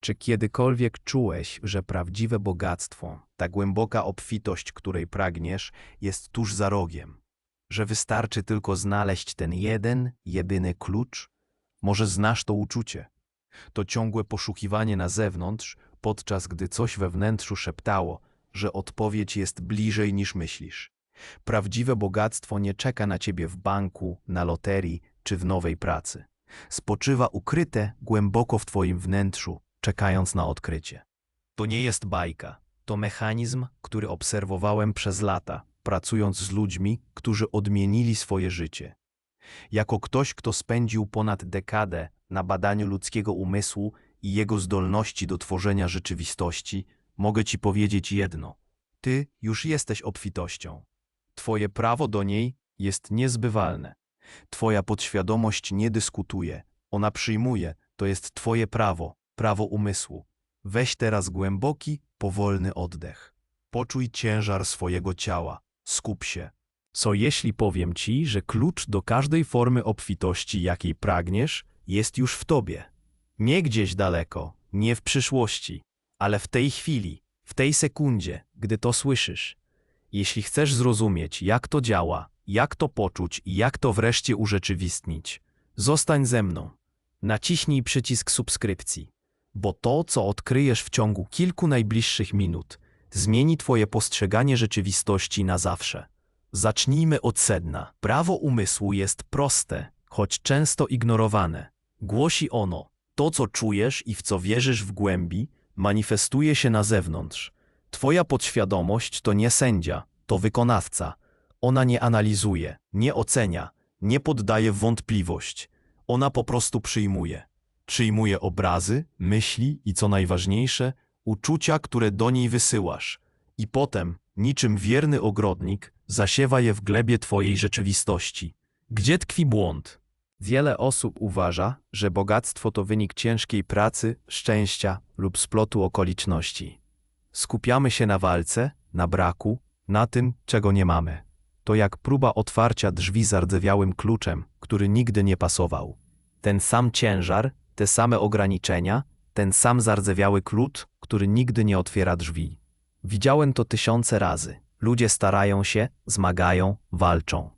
Czy kiedykolwiek czułeś, że prawdziwe bogactwo, ta głęboka obfitość, której pragniesz, jest tuż za rogiem? Że wystarczy tylko znaleźć ten jeden, jedyny klucz? Może znasz to uczucie? To ciągłe poszukiwanie na zewnątrz, podczas gdy coś we wnętrzu szeptało, że odpowiedź jest bliżej niż myślisz. Prawdziwe bogactwo nie czeka na ciebie w banku, na loterii czy w nowej pracy. Spoczywa ukryte głęboko w twoim wnętrzu, czekając na odkrycie. To nie jest bajka, to mechanizm, który obserwowałem przez lata, pracując z ludźmi, którzy odmienili swoje życie. Jako ktoś, kto spędził ponad dekadę na badaniu ludzkiego umysłu i jego zdolności do tworzenia rzeczywistości, mogę ci powiedzieć jedno. Ty już jesteś obfitością. Twoje prawo do niej jest niezbywalne. Twoja podświadomość nie dyskutuje, ona przyjmuje, to jest Twoje prawo, prawo umysłu. Weź teraz głęboki, powolny oddech. Poczuj ciężar swojego ciała, skup się. Co jeśli powiem Ci, że klucz do każdej formy obfitości, jakiej pragniesz, jest już w Tobie? Nie gdzieś daleko, nie w przyszłości, ale w tej chwili, w tej sekundzie, gdy to słyszysz. Jeśli chcesz zrozumieć, jak to działa, jak to poczuć i jak to wreszcie urzeczywistnić, zostań ze mną. Naciśnij przycisk subskrypcji, bo to, co odkryjesz w ciągu kilku najbliższych minut, zmieni Twoje postrzeganie rzeczywistości na zawsze. Zacznijmy od sedna. Prawo umysłu jest proste, choć często ignorowane. Głosi ono, to co czujesz i w co wierzysz w głębi, manifestuje się na zewnątrz. Twoja podświadomość to nie sędzia, to wykonawca. Ona nie analizuje, nie ocenia, nie poddaje wątpliwość. Ona po prostu przyjmuje. Przyjmuje obrazy, myśli i co najważniejsze, uczucia, które do niej wysyłasz. I potem, niczym wierny ogrodnik, zasiewa je w glebie twojej rzeczywistości. Gdzie tkwi błąd? Wiele osób uważa, że bogactwo to wynik ciężkiej pracy, szczęścia lub splotu okoliczności. Skupiamy się na walce, na braku, na tym, czego nie mamy. To jak próba otwarcia drzwi zardzewiałym kluczem, który nigdy nie pasował. Ten sam ciężar, te same ograniczenia, ten sam zardzewiały klucz, który nigdy nie otwiera drzwi. Widziałem to tysiące razy. Ludzie starają się, zmagają, walczą.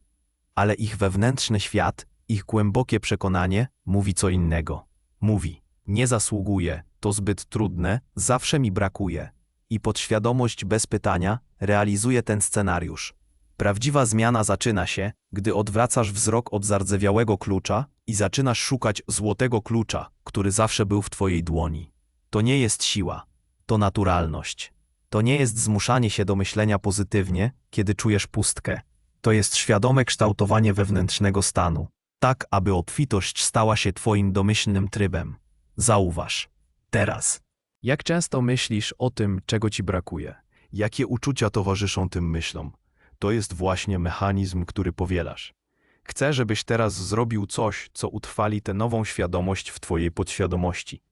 Ale ich wewnętrzny świat, ich głębokie przekonanie mówi co innego. Mówi, nie zasługuję, to zbyt trudne, zawsze mi brakuje. I podświadomość bez pytania realizuje ten scenariusz. Prawdziwa zmiana zaczyna się, gdy odwracasz wzrok od zardzewiałego klucza i zaczynasz szukać złotego klucza, który zawsze był w twojej dłoni. To nie jest siła, to naturalność. To nie jest zmuszanie się do myślenia pozytywnie, kiedy czujesz pustkę. To jest świadome kształtowanie wewnętrznego stanu, tak aby obfitość stała się twoim domyślnym trybem. Zauważ. Teraz. Jak często myślisz o tym, czego ci brakuje? Jakie uczucia towarzyszą tym myślom? To jest właśnie mechanizm, który powielasz. Chcę, żebyś teraz zrobił coś, co utrwali tę nową świadomość w twojej podświadomości.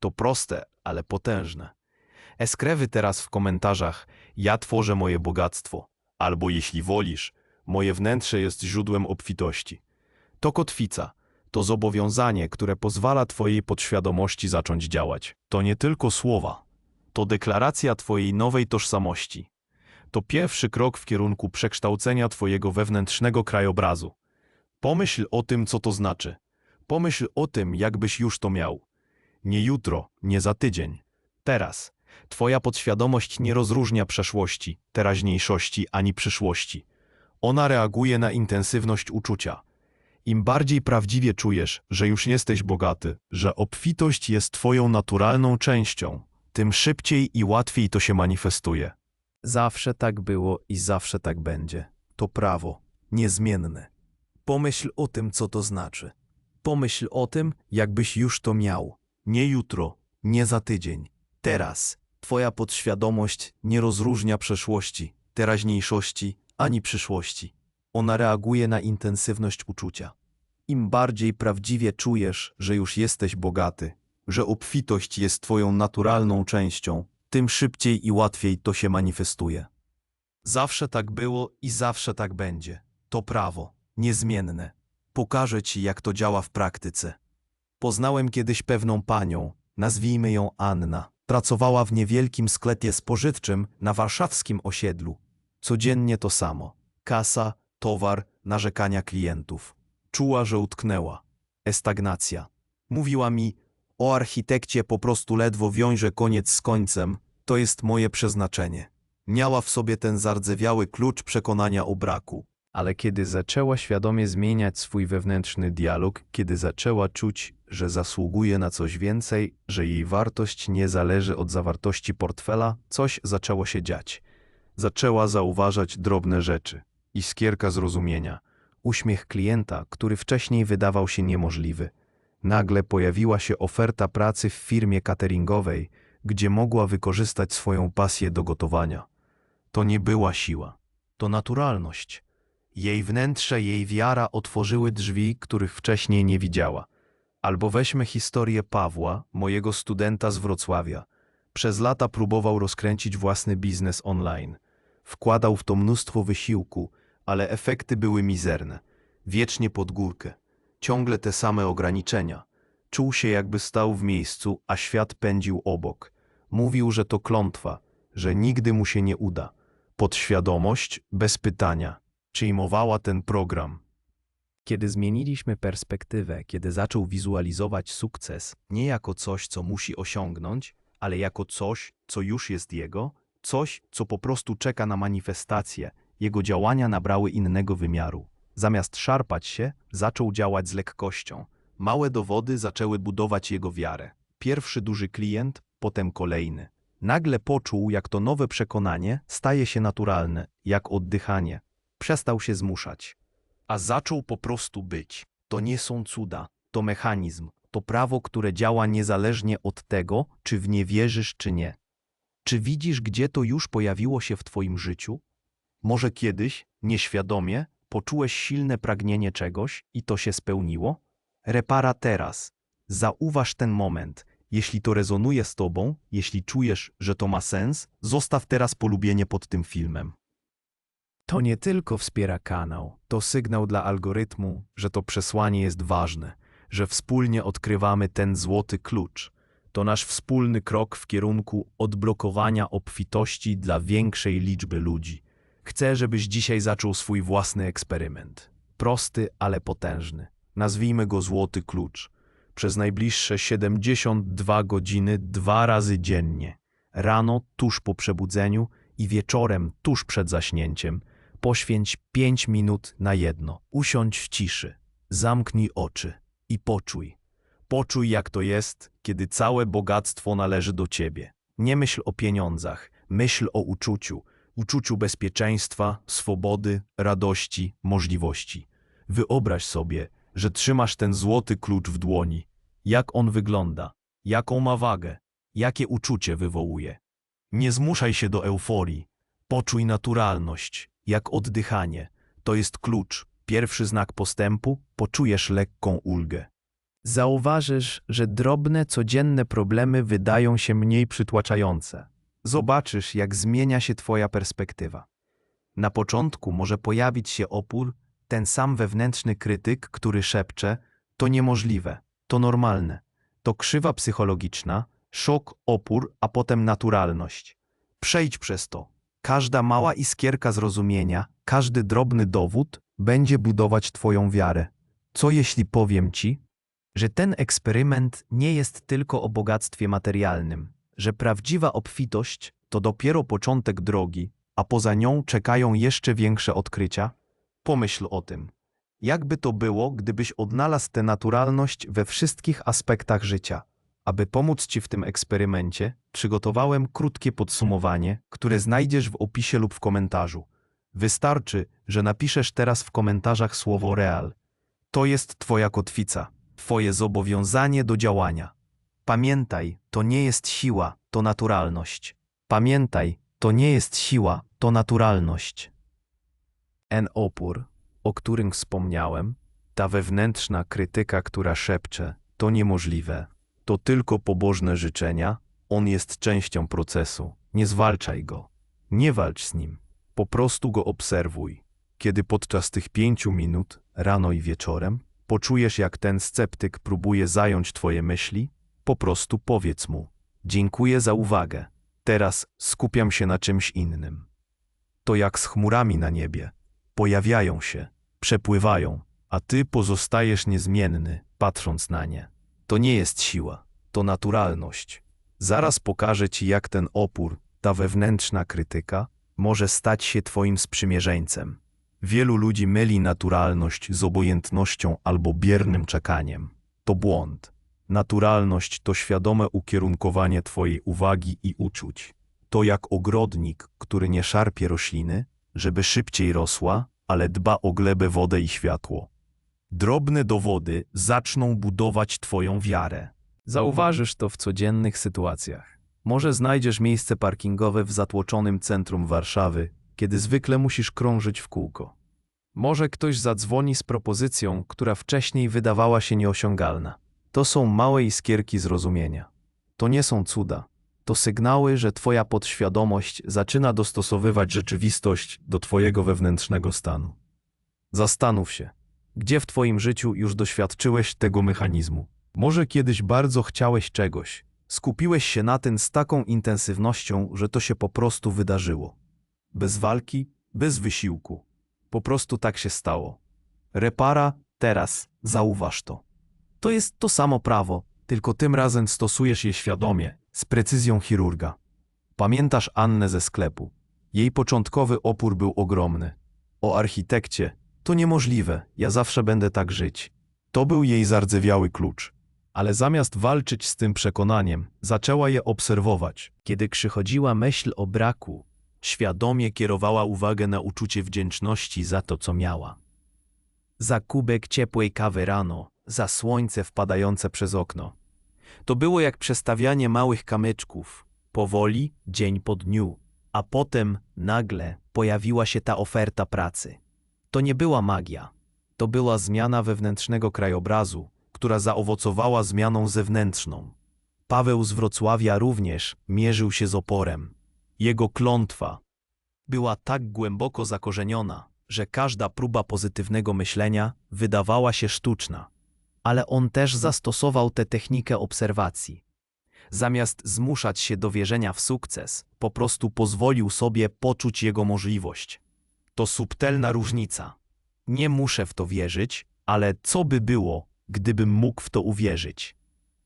To proste, ale potężne. Eskrewy teraz w komentarzach ja tworzę moje bogactwo, albo jeśli wolisz, moje wnętrze jest źródłem obfitości. To kotwica, to zobowiązanie, które pozwala twojej podświadomości zacząć działać. To nie tylko słowa, to deklaracja twojej nowej tożsamości. To pierwszy krok w kierunku przekształcenia twojego wewnętrznego krajobrazu. Pomyśl o tym, co to znaczy. Pomyśl o tym, jakbyś już to miał. Nie jutro, nie za tydzień. Teraz. Twoja podświadomość nie rozróżnia przeszłości, teraźniejszości ani przyszłości. Ona reaguje na intensywność uczucia. Im bardziej prawdziwie czujesz, że już jesteś bogaty, że obfitość jest twoją naturalną częścią, tym szybciej i łatwiej to się manifestuje. Zawsze tak było i zawsze tak będzie. To prawo, niezmienne. Pomyśl o tym, co to znaczy. Pomyśl o tym, jakbyś już to miał. Nie jutro, nie za tydzień. Teraz. Twoja podświadomość nie rozróżnia przeszłości, teraźniejszości ani przyszłości. Ona reaguje na intensywność uczucia. Im bardziej prawdziwie czujesz, że już jesteś bogaty, że obfitość jest twoją naturalną częścią, tym szybciej i łatwiej to się manifestuje. Zawsze tak było i zawsze tak będzie. To prawo, niezmienne. Pokażę ci, jak to działa w praktyce. Poznałem kiedyś pewną panią, nazwijmy ją Anna. Pracowała w niewielkim sklepie spożywczym na warszawskim osiedlu. Codziennie to samo. Kasa, towar, narzekania klientów. Czuła, że utknęła. Estagnacja. Mówiła mi, o architekcie po prostu ledwo wiąże koniec z końcem, to jest moje przeznaczenie. Miała w sobie ten zardzewiały klucz przekonania o braku. Ale kiedy zaczęła świadomie zmieniać swój wewnętrzny dialog, kiedy zaczęła czuć, że zasługuje na coś więcej, że jej wartość nie zależy od zawartości portfela, coś zaczęło się dziać. Zaczęła zauważać drobne rzeczy. Iskierka zrozumienia. Uśmiech klienta, który wcześniej wydawał się niemożliwy. Nagle pojawiła się oferta pracy w firmie cateringowej, gdzie mogła wykorzystać swoją pasję do gotowania. To nie była siła, to naturalność. Jej wnętrze, jej wiara otworzyły drzwi, których wcześniej nie widziała. Albo weźmy historię Pawła, mojego studenta z Wrocławia. Przez lata próbował rozkręcić własny biznes online. Wkładał w to mnóstwo wysiłku, ale efekty były mizerne. Wiecznie pod górkę. Ciągle te same ograniczenia. Czuł się jakby stał w miejscu, a świat pędził obok. Mówił, że to klątwa, że nigdy mu się nie uda. Podświadomość, bez pytania, przyjmowała ten program. Kiedy zmieniliśmy perspektywę, kiedy zaczął wizualizować sukces nie jako coś, co musi osiągnąć, ale jako coś, co już jest jego, coś, co po prostu czeka na manifestację, jego działania nabrały innego wymiaru. Zamiast szarpać się, zaczął działać z lekkością. Małe dowody zaczęły budować jego wiarę. Pierwszy duży klient, potem kolejny. Nagle poczuł, jak to nowe przekonanie staje się naturalne, jak oddychanie. Przestał się zmuszać, a zaczął po prostu być. To nie są cuda, to mechanizm, to prawo, które działa niezależnie od tego, czy w nie wierzysz, czy nie. Czy widzisz, gdzie to już pojawiło się w Twoim życiu? Może kiedyś, nieświadomie, poczułeś silne pragnienie czegoś i to się spełniło? Repara teraz. Zauważ ten moment. Jeśli to rezonuje z Tobą, jeśli czujesz, że to ma sens, zostaw teraz polubienie pod tym filmem. To nie tylko wspiera kanał, to sygnał dla algorytmu, że to przesłanie jest ważne, że wspólnie odkrywamy ten złoty klucz. To nasz wspólny krok w kierunku odblokowania obfitości dla większej liczby ludzi. Chcę, żebyś dzisiaj zaczął swój własny eksperyment. Prosty, ale potężny. Nazwijmy go złoty klucz. Przez najbliższe 72 godziny dwa razy dziennie. Rano, tuż po przebudzeniu i wieczorem, tuż przed zaśnięciem, poświęć 5 minut na jedno. Usiądź w ciszy, zamknij oczy i poczuj. Poczuj, jak to jest, kiedy całe bogactwo należy do ciebie. Nie myśl o pieniądzach, myśl o uczuciu, uczuciu bezpieczeństwa, swobody, radości, możliwości. Wyobraź sobie, że trzymasz ten złoty klucz w dłoni. Jak on wygląda, jaką ma wagę, jakie uczucie wywołuje. Nie zmuszaj się do euforii. Poczuj naturalność, jak oddychanie. To jest klucz, pierwszy znak postępu, poczujesz lekką ulgę. Zauważysz, że drobne, codzienne problemy wydają się mniej przytłaczające. Zobaczysz, jak zmienia się Twoja perspektywa. Na początku może pojawić się opór, ten sam wewnętrzny krytyk, który szepcze: To niemożliwe, to normalne, to krzywa psychologiczna, szok, opór, a potem naturalność. Przejdź przez to. Każda mała iskierka zrozumienia, każdy drobny dowód będzie budować Twoją wiarę. Co jeśli powiem Ci, że ten eksperyment nie jest tylko o bogactwie materialnym, że prawdziwa obfitość to dopiero początek drogi, a poza nią czekają jeszcze większe odkrycia? Pomyśl o tym. Jakby to było, gdybyś odnalazł tę naturalność we wszystkich aspektach życia? Aby pomóc Ci w tym eksperymencie, przygotowałem krótkie podsumowanie, które znajdziesz w opisie lub w komentarzu. Wystarczy, że napiszesz teraz w komentarzach słowo real. To jest Twoja kotwica, Twoje zobowiązanie do działania. Pamiętaj, to nie jest siła, to naturalność. Pamiętaj, to nie jest siła, to naturalność. N opór, o którym wspomniałem, ta wewnętrzna krytyka, która szepcze, to niemożliwe, to tylko pobożne życzenia, on jest częścią procesu. Nie zwalczaj go. Nie walcz z nim. Po prostu go obserwuj. Kiedy podczas tych pięciu minut, rano i wieczorem, poczujesz, jak ten sceptyk próbuje zająć twoje myśli, Po prostu powiedz mu: Dziękuję za uwagę. Teraz skupiam się na czymś innym. To jak z chmurami na niebie. Pojawiają się, przepływają, a ty pozostajesz niezmienny, patrząc na nie. To nie jest siła, to naturalność. Zaraz pokażę ci, jak ten opór, ta wewnętrzna krytyka, może stać się twoim sprzymierzeńcem. Wielu ludzi myli naturalność z obojętnością albo biernym czekaniem. To błąd. Naturalność to świadome ukierunkowanie twojej uwagi i uczuć. To jak ogrodnik, który nie szarpie rośliny, żeby szybciej rosła, ale dba o glebę, wodę i światło. Drobne dowody zaczną budować twoją wiarę. Zauważysz to w codziennych sytuacjach. Może znajdziesz miejsce parkingowe w zatłoczonym centrum Warszawy, kiedy zwykle musisz krążyć w kółko. Może ktoś zadzwoni z propozycją, która wcześniej wydawała się nieosiągalna. To są małe iskierki zrozumienia. To nie są cuda. To sygnały, że Twoja podświadomość zaczyna dostosowywać rzeczywistość do Twojego wewnętrznego stanu. Zastanów się, gdzie w Twoim życiu już doświadczyłeś tego mechanizmu. Może kiedyś bardzo chciałeś czegoś, skupiłeś się na tym z taką intensywnością, że to się po prostu wydarzyło. Bez walki, bez wysiłku. Po prostu tak się stało. Repara, teraz, zauważ to. To jest to samo prawo, tylko tym razem stosujesz je świadomie, z precyzją chirurga. Pamiętasz Annę ze sklepu. Jej początkowy opór był ogromny. O architekcie, to niemożliwe, ja zawsze będę tak żyć. To był jej zardzewiały klucz. Ale zamiast walczyć z tym przekonaniem, zaczęła je obserwować. Kiedy przychodziła myśl o braku, świadomie kierowała uwagę na uczucie wdzięczności za to, co miała. Za kubek ciepłej kawy rano, za słońce wpadające przez okno. To było jak przestawianie małych kamyczków, powoli, dzień po dniu, a potem nagle pojawiła się ta oferta pracy. To nie była magia, to była zmiana wewnętrznego krajobrazu, która zaowocowała zmianą zewnętrzną. Paweł z Wrocławia również mierzył się z oporem. Jego klątwa była tak głęboko zakorzeniona, że każda próba pozytywnego myślenia wydawała się sztuczna. Ale on też zastosował tę technikę obserwacji. Zamiast zmuszać się do wierzenia w sukces, po prostu pozwolił sobie poczuć jego możliwość. To subtelna różnica. Nie muszę w to wierzyć, ale co by było, gdybym mógł w to uwierzyć?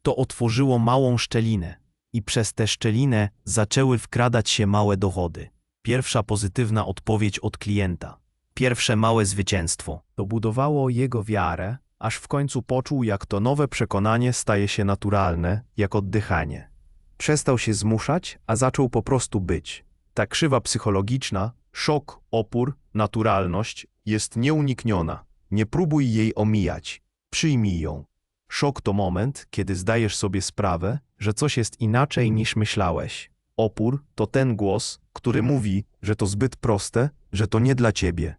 To otworzyło małą szczelinę i przez tę szczelinę zaczęły wkradać się małe dochody. Pierwsza pozytywna odpowiedź od klienta. Pierwsze małe zwycięstwo. To budowało jego wiarę, aż w końcu poczuł, jak to nowe przekonanie staje się naturalne, jak oddychanie. Przestał się zmuszać, a zaczął po prostu być. Ta krzywa psychologiczna, szok, opór, naturalność jest nieunikniona. Nie próbuj jej omijać. Przyjmij ją. Szok to moment, kiedy zdajesz sobie sprawę, że coś jest inaczej niż myślałeś. Opór to ten głos, który mówi, że to zbyt proste, że to nie dla ciebie.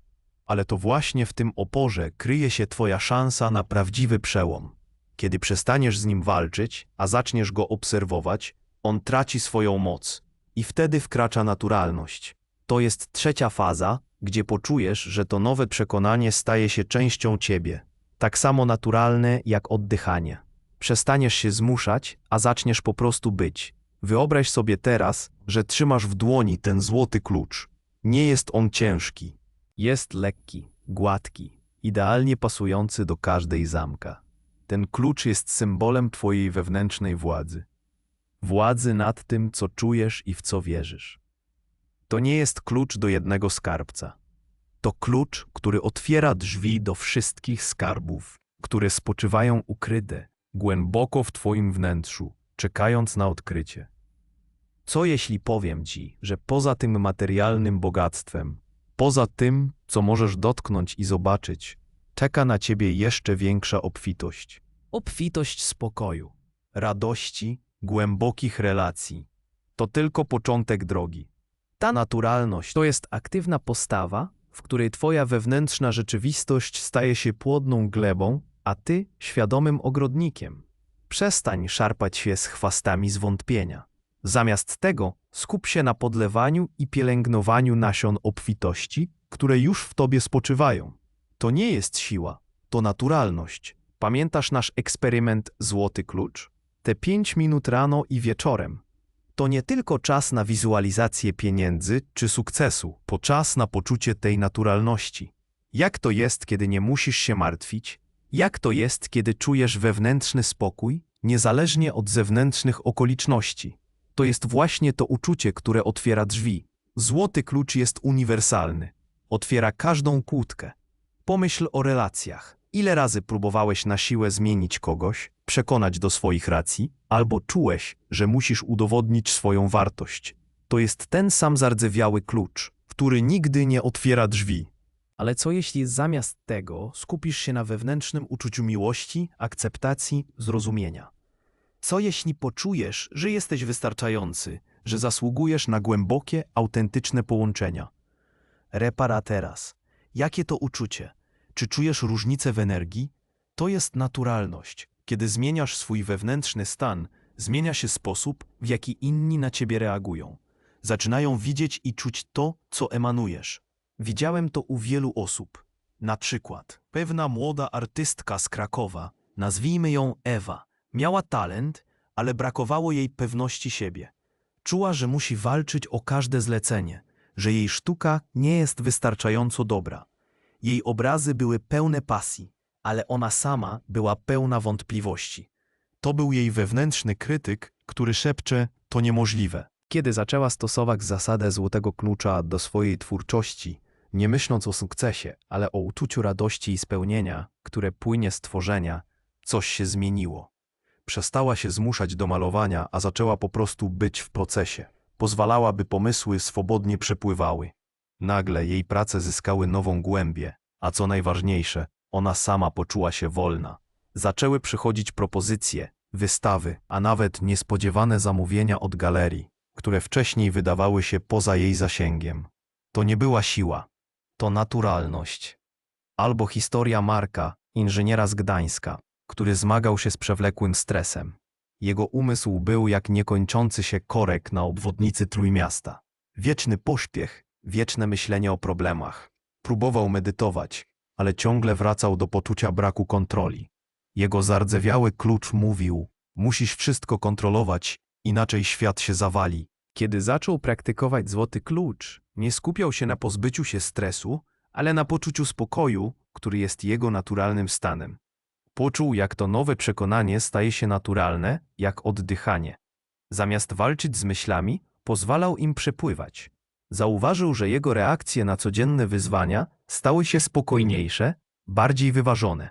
Ale to właśnie w tym oporze kryje się twoja szansa na prawdziwy przełom. Kiedy przestaniesz z nim walczyć, a zaczniesz go obserwować, on traci swoją moc i wtedy wkracza naturalność. To jest trzecia faza, gdzie poczujesz, że to nowe przekonanie staje się częścią ciebie, tak samo naturalne jak oddychanie. Przestaniesz się zmuszać, a zaczniesz po prostu być. Wyobraź sobie teraz, że trzymasz w dłoni ten złoty klucz. Nie jest on ciężki. Jest lekki, gładki, idealnie pasujący do każdej zamka. Ten klucz jest symbolem twojej wewnętrznej władzy. Władzy nad tym, co czujesz i w co wierzysz. To nie jest klucz do jednego skarbca. To klucz, który otwiera drzwi do wszystkich skarbów, które spoczywają ukryte, głęboko w Twoim wnętrzu, czekając na odkrycie. Co jeśli powiem Ci, że poza tym materialnym bogactwem, poza tym, co możesz dotknąć i zobaczyć, czeka na Ciebie jeszcze większa obfitość. Obfitość spokoju, radości, głębokich relacji. To tylko początek drogi. Ta naturalność to jest aktywna postawa, w której Twoja wewnętrzna rzeczywistość staje się płodną glebą, a Ty świadomym ogrodnikiem. Przestań szarpać się z chwastami zwątpienia. Zamiast tego skup się na podlewaniu i pielęgnowaniu nasion obfitości, które już w Tobie spoczywają. To nie jest siła, to naturalność. Pamiętasz nasz eksperyment Złoty Klucz? te pięć minut rano i wieczorem. To nie tylko czas na wizualizację pieniędzy czy sukcesu, to czas na poczucie tej naturalności. Jak to jest, kiedy nie musisz się martwić? Jak to jest, kiedy czujesz wewnętrzny spokój, niezależnie od zewnętrznych okoliczności? To jest właśnie to uczucie, które otwiera drzwi. Złoty klucz jest uniwersalny. Otwiera każdą kłódkę. Pomyśl o relacjach. Ile razy próbowałeś na siłę zmienić kogoś, przekonać do swoich racji, albo czułeś, że musisz udowodnić swoją wartość? To jest ten sam zardzewiały klucz, który nigdy nie otwiera drzwi. Ale co jeśli zamiast tego skupisz się na wewnętrznym uczuciu miłości, akceptacji, zrozumienia? Co jeśli poczujesz, że jesteś wystarczający, że zasługujesz na głębokie, autentyczne połączenia? Repara teraz. Jakie to uczucie? Czy czujesz różnicę w energii? To jest naturalność. Kiedy zmieniasz swój wewnętrzny stan, zmienia się sposób, w jaki inni na ciebie reagują. Zaczynają widzieć i czuć to, co emanujesz. Widziałem to u wielu osób. Na przykład pewna młoda artystka z Krakowa, nazwijmy ją Ewa, miała talent, ale brakowało jej pewności siebie. Czuła, że musi walczyć o każde zlecenie, że jej sztuka nie jest wystarczająco dobra. Jej obrazy były pełne pasji, ale ona sama była pełna wątpliwości. To był jej wewnętrzny krytyk, który szepcze, to niemożliwe. Kiedy zaczęła stosować zasadę złotego klucza do swojej twórczości, nie myśląc o sukcesie, ale o uczuciu radości i spełnienia, które płynie z tworzenia, coś się zmieniło. Przestała się zmuszać do malowania, a zaczęła po prostu być w procesie. Pozwalała, by pomysły swobodnie przepływały. Nagle jej prace zyskały nową głębię, a co najważniejsze, ona sama poczuła się wolna. Zaczęły przychodzić propozycje, wystawy, a nawet niespodziewane zamówienia od galerii, które wcześniej wydawały się poza jej zasięgiem. To nie była siła, to naturalność. Albo historia Marka, inżyniera z Gdańska, który zmagał się z przewlekłym stresem. Jego umysł był jak niekończący się korek na obwodnicy Trójmiasta. Wieczny pośpiech, wieczne myślenie o problemach. Próbował medytować, ale ciągle wracał do poczucia braku kontroli. Jego zardzewiały klucz mówił: Musisz wszystko kontrolować, inaczej świat się zawali. Kiedy zaczął praktykować złoty klucz, nie skupiał się na pozbyciu się stresu, ale na poczuciu spokoju, który jest jego naturalnym stanem. Poczuł, jak to nowe przekonanie staje się naturalne, jak oddychanie. Zamiast walczyć z myślami, pozwalał im przepływać. Zauważył, że jego reakcje na codzienne wyzwania stały się spokojniejsze, bardziej wyważone.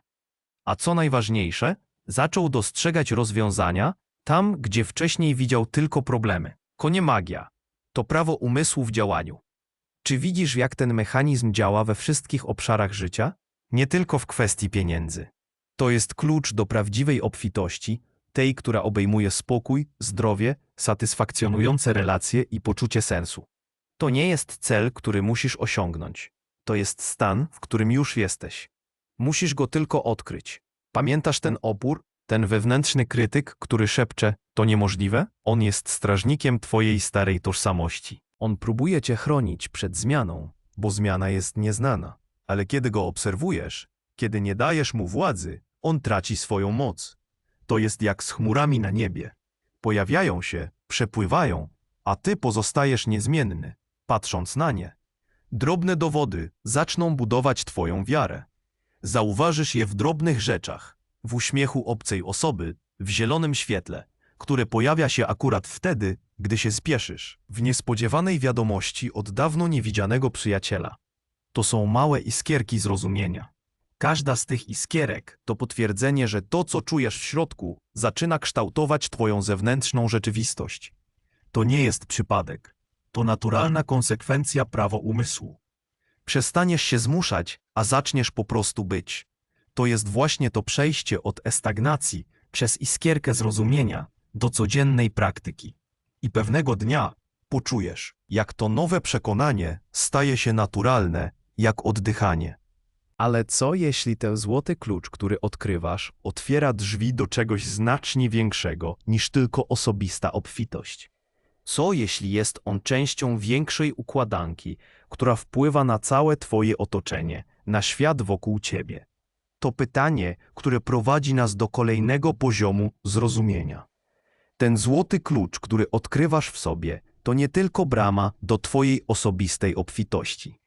A co najważniejsze, zaczął dostrzegać rozwiązania tam, gdzie wcześniej widział tylko problemy. To nie magia, to prawo umysłu w działaniu. Czy widzisz, jak ten mechanizm działa we wszystkich obszarach życia? Nie tylko w kwestii pieniędzy. To jest klucz do prawdziwej obfitości, tej, która obejmuje spokój, zdrowie, satysfakcjonujące relacje i poczucie sensu. To nie jest cel, który musisz osiągnąć. To jest stan, w którym już jesteś. Musisz go tylko odkryć. Pamiętasz ten opór, ten wewnętrzny krytyk, który szepcze: To niemożliwe? On jest strażnikiem twojej starej tożsamości. On próbuje cię chronić przed zmianą, bo zmiana jest nieznana. Ale kiedy go obserwujesz, kiedy nie dajesz mu władzy, on traci swoją moc. To jest jak z chmurami na niebie. Pojawiają się, przepływają, a ty pozostajesz niezmienny, patrząc na nie. Drobne dowody zaczną budować twoją wiarę. Zauważysz je w drobnych rzeczach, w uśmiechu obcej osoby, w zielonym świetle, które pojawia się akurat wtedy, gdy się spieszysz, w niespodziewanej wiadomości od dawno niewidzianego przyjaciela. To są małe iskierki zrozumienia. Każda z tych iskierek to potwierdzenie, że to, co czujesz w środku, zaczyna kształtować twoją zewnętrzną rzeczywistość. To nie jest przypadek. To naturalna konsekwencja prawo umysłu. Przestaniesz się zmuszać, a zaczniesz po prostu być. To jest właśnie to przejście od estagnacji przez iskierkę zrozumienia do codziennej praktyki. I pewnego dnia poczujesz, jak to nowe przekonanie staje się naturalne, jak oddychanie. Ale co jeśli ten złoty klucz, który odkrywasz, otwiera drzwi do czegoś znacznie większego niż tylko osobista obfitość? Co jeśli jest on częścią większej układanki, która wpływa na całe Twoje otoczenie, na świat wokół Ciebie? To pytanie, które prowadzi nas do kolejnego poziomu zrozumienia. Ten złoty klucz, który odkrywasz w sobie, to nie tylko brama do Twojej osobistej obfitości.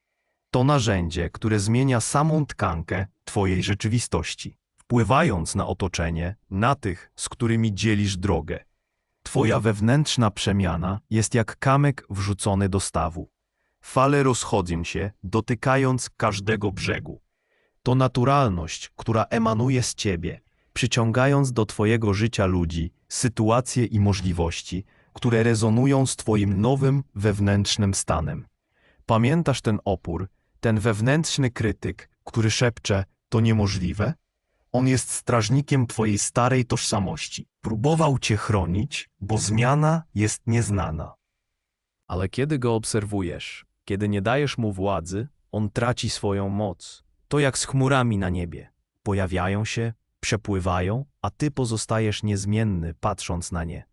To narzędzie, które zmienia samą tkankę Twojej rzeczywistości, wpływając na otoczenie, na tych, z którymi dzielisz drogę. Twoja wewnętrzna przemiana jest jak kamyk wrzucony do stawu. Fale rozchodzą się, dotykając każdego brzegu. To naturalność, która emanuje z ciebie, przyciągając do twojego życia ludzi, sytuacje i możliwości, które rezonują z twoim nowym wewnętrznym stanem. Pamiętasz ten opór, ten wewnętrzny krytyk, który szepcze, to niemożliwe? On jest strażnikiem twojej starej tożsamości. Próbował cię chronić, bo zmiana jest nieznana. Ale kiedy go obserwujesz, kiedy nie dajesz mu władzy, on traci swoją moc. To jak z chmurami na niebie. Pojawiają się, przepływają, a ty pozostajesz niezmienny, patrząc na nie.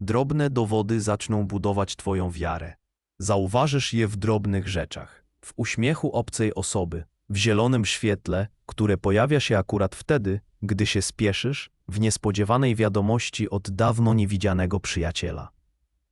Drobne dowody zaczną budować twoją wiarę. Zauważysz je w drobnych rzeczach, w uśmiechu obcej osoby, w zielonym świetle, które pojawia się akurat wtedy, gdy się spieszysz, w niespodziewanej wiadomości od dawno niewidzianego przyjaciela.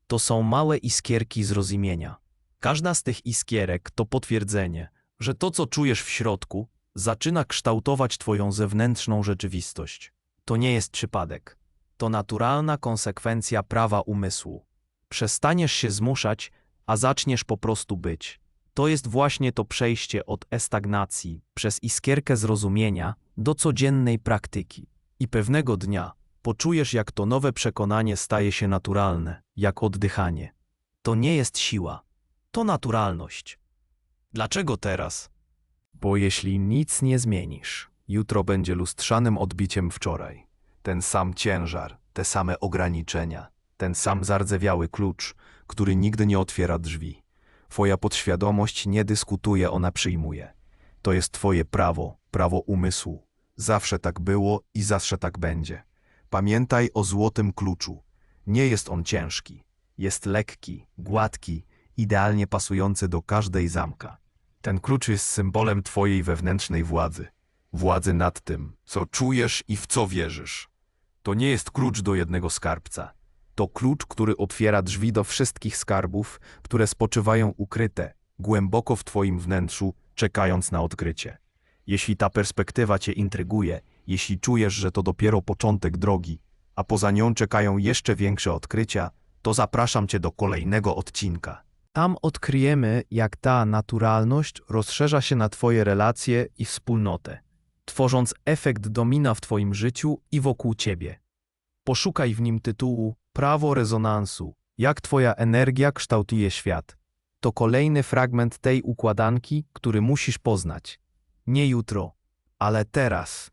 To są małe iskierki zrozumienia. Każda z tych iskierek to potwierdzenie, że to, co czujesz w środku, zaczyna kształtować Twoją zewnętrzną rzeczywistość. To nie jest przypadek. To naturalna konsekwencja prawa umysłu. Przestaniesz się zmuszać, a zaczniesz po prostu być. To jest właśnie to przejście od estagnacji przez iskierkę zrozumienia do codziennej praktyki. I pewnego dnia poczujesz, jak to nowe przekonanie staje się naturalne, jak oddychanie. To nie jest siła, to naturalność. Dlaczego teraz? Bo jeśli nic nie zmienisz, jutro będzie lustrzanym odbiciem wczoraj. Ten sam ciężar, te same ograniczenia, ten sam zardzewiały klucz, który nigdy nie otwiera drzwi. Twoja podświadomość nie dyskutuje, ona przyjmuje. To jest Twoje prawo, prawo umysłu. Zawsze tak było i zawsze tak będzie. Pamiętaj o złotym kluczu. Nie jest on ciężki. Jest lekki, gładki, idealnie pasujący do każdej zamka. Ten klucz jest symbolem Twojej wewnętrznej władzy. Władzy nad tym, co czujesz i w co wierzysz. To nie jest klucz do jednego skarbca. To klucz, który otwiera drzwi do wszystkich skarbów, które spoczywają ukryte, głęboko w Twoim wnętrzu, czekając na odkrycie. Jeśli ta perspektywa Cię intryguje, jeśli czujesz, że to dopiero początek drogi, a poza nią czekają jeszcze większe odkrycia, to zapraszam Cię do kolejnego odcinka. Tam odkryjemy, jak ta naturalność rozszerza się na Twoje relacje i wspólnotę, tworząc efekt domina w Twoim życiu i wokół Ciebie. Poszukaj w nim tytułu Prawo rezonansu. Jak Twoja energia kształtuje świat. To kolejny fragment tej układanki, który musisz poznać. Nie jutro, ale teraz.